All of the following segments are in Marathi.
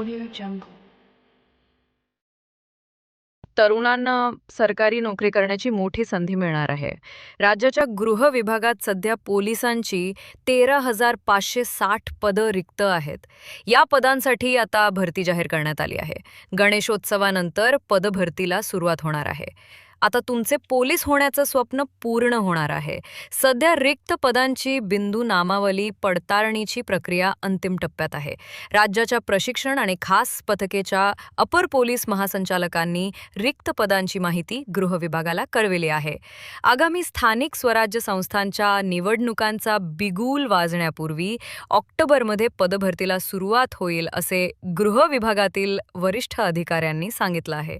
Audio Jungle. तरुणांना सरकारी नोकरी करण्याची मोठी संधी मिळणार आहे. राज्याच्या गृह विभागात सध्या पोलिसांची तेरा हजार पाचशे साठ पदं रिक्त आहेत. या पदांसाठी आता भरती जाहीर करण्यात आली आहे. गणेशोत्सवानंतर पदभरतीला सुरुवात होणार आहे. आता तुमचे पोलीस होण्याचं स्वप्न पूर्ण होणार आहे. सध्या रिक्त पदांची बिंदू नामावली पडताळणीची प्रक्रिया अंतिम टप्प्यात आहे. राज्याच्या प्रशिक्षण आणि खास पथकेच्या अपर पोलीस महासंचालकांनी रिक्त पदांची माहिती गृह विभागाला कळविली आहे. आगामी स्थानिक स्वराज्य संस्थांच्या निवडणुकांचा बिगुल वाजण्यापूर्वी ऑक्टोबरमध्ये पदभरतीला सुरुवात होईल असे गृह विभागातील वरिष्ठ अधिकाऱ्यांनी सांगितलं आहे.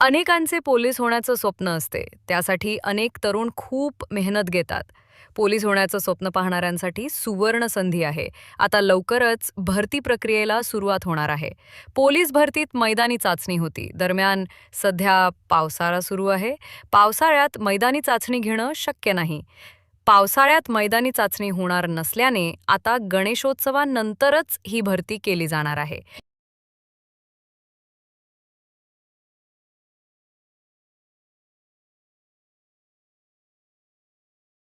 अनेकांचे पोलीस होण्याचं स्वप्न असते. त्यासाठी अनेक तरुण खूप मेहनत घेतात. पोलीस होण्याचं स्वप्न पाहणाऱ्यांसाठी सुवर्ण संधी आहे. आता लवकरच भरती प्रक्रियेला सुरुवात होणार आहे. पोलीस भरतीत मैदानी चाचणी होती. दरम्यान सध्या पावसाळा सुरू आहे. पावसाळ्यात मैदानी चाचणी घेणं शक्य नाही. पावसाळ्यात मैदानी चाचणी होणार नसल्याने आता गणेशोत्सवानंतरच ही भरती केली जाणार आहे.